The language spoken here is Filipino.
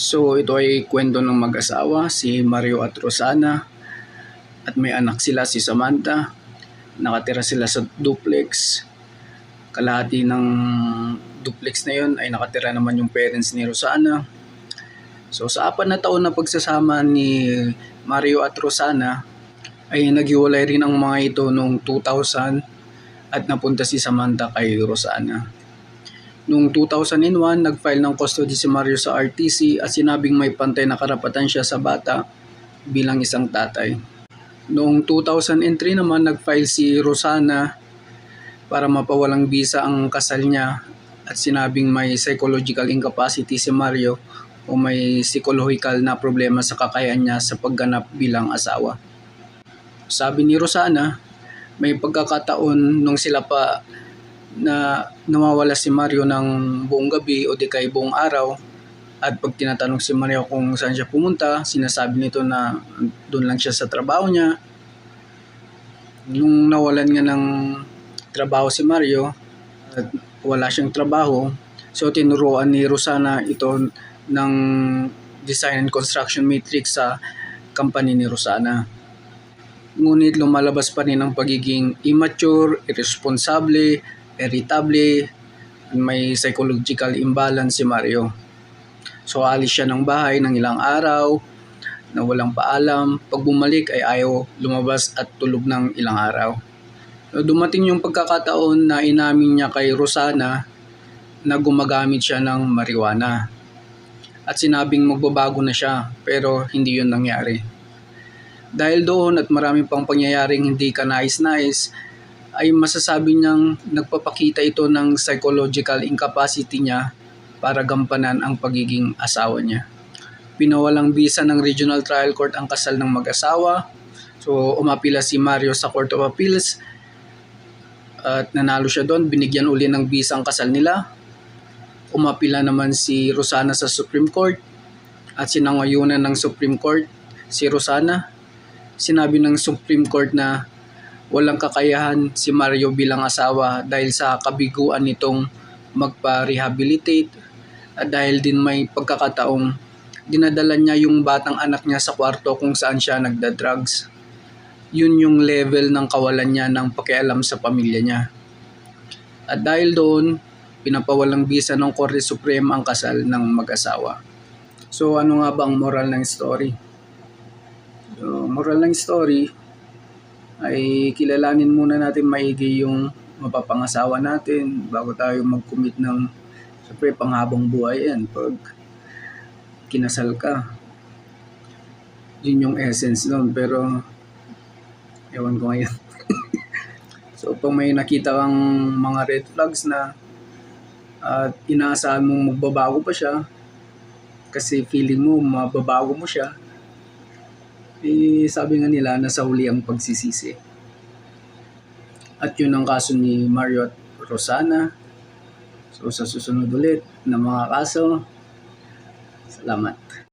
So ito ay kwento ng mag-asawa, si Mario at Rosana. At may anak sila, si Samantha. Nakatira sila sa duplex. Kalahati ng duplex na yon ay nakatira naman yung parents ni Rosana. So sa apat na taon na pagsasama ni Mario at Rosana, ay naghiwalay rin ang mga ito noong 2000 at napunta si Samantha kay Rosana. Noong 2001, nag-file ng custody si Mario sa RTC at sinabing may pantay na karapatan siya sa bata bilang isang tatay. Noong 2003 naman, nag-file si Rosana para mapawalang bisa ang kasal niya at sinabing may psychological incapacity si Mario o may psychological na problema sa kakayahan niya sa pagganap bilang asawa. Sabi ni Rosana, may pagkakataon nung sila pa na nawawala si Mario ng buong gabi o di kay buong araw at pag tinatanong si Mario kung saan siya pumunta, sinasabi nito na doon lang siya sa trabaho niya. Nung nawalan nga ng trabaho si Mario at wala siyang trabaho, so tinuruan ni Rosana ito ng design and construction matrix sa company ni Rosana ngunit lumalabas pa rin ang pagiging immature, irresponsible, irritable, may psychological imbalance si Mario. So alis siya ng bahay ng ilang araw, na walang paalam, pag bumalik ay ayaw lumabas at tulog ng ilang araw. Dumating yung pagkakataon na inamin niya kay Rosana na gumagamit siya ng marijuana. At sinabing magbabago na siya pero hindi yun nangyari. Dahil doon at marami pang pangyayaring hindi ka nais-nais, ay masasabi niyang nagpapakita ito ng psychological incapacity niya para gampanan ang pagiging asawa niya. Pinawalang bisa ng Regional Trial Court ang kasal ng mag-asawa. So umapila si Mario sa Court of Appeals at nanalo siya doon. Binigyan uli ng bisa ang kasal nila. Umapila naman si Rosana sa Supreme Court at sinangayunan ng Supreme Court si Rosana sinabi ng Supreme Court na walang kakayahan si Mario bilang asawa dahil sa kabiguan nitong magpa-rehabilitate at dahil din may pagkakataong dinadala niya yung batang anak niya sa kwarto kung saan siya nagda-drugs. Yun yung level ng kawalan niya ng pakialam sa pamilya niya. At dahil doon, pinapawalang bisa ng Korte Suprema ang kasal ng mag-asawa. So ano nga ba ang moral ng story? So, moral ng story ay kilalanin muna natin maigi yung mapapangasawa natin bago tayo mag-commit ng siyempre panghabang buhay yan pag kinasal ka. Yun yung essence nun pero ewan ko ngayon. so pag may nakita kang mga red flags na at inaasahan mong magbabago pa siya kasi feeling mo mababago mo siya eh, sabi nga nila, nasa huli ang pagsisisi. At yun ang kaso ni Mario at Rosana. So sa susunod ulit na mga kaso, salamat.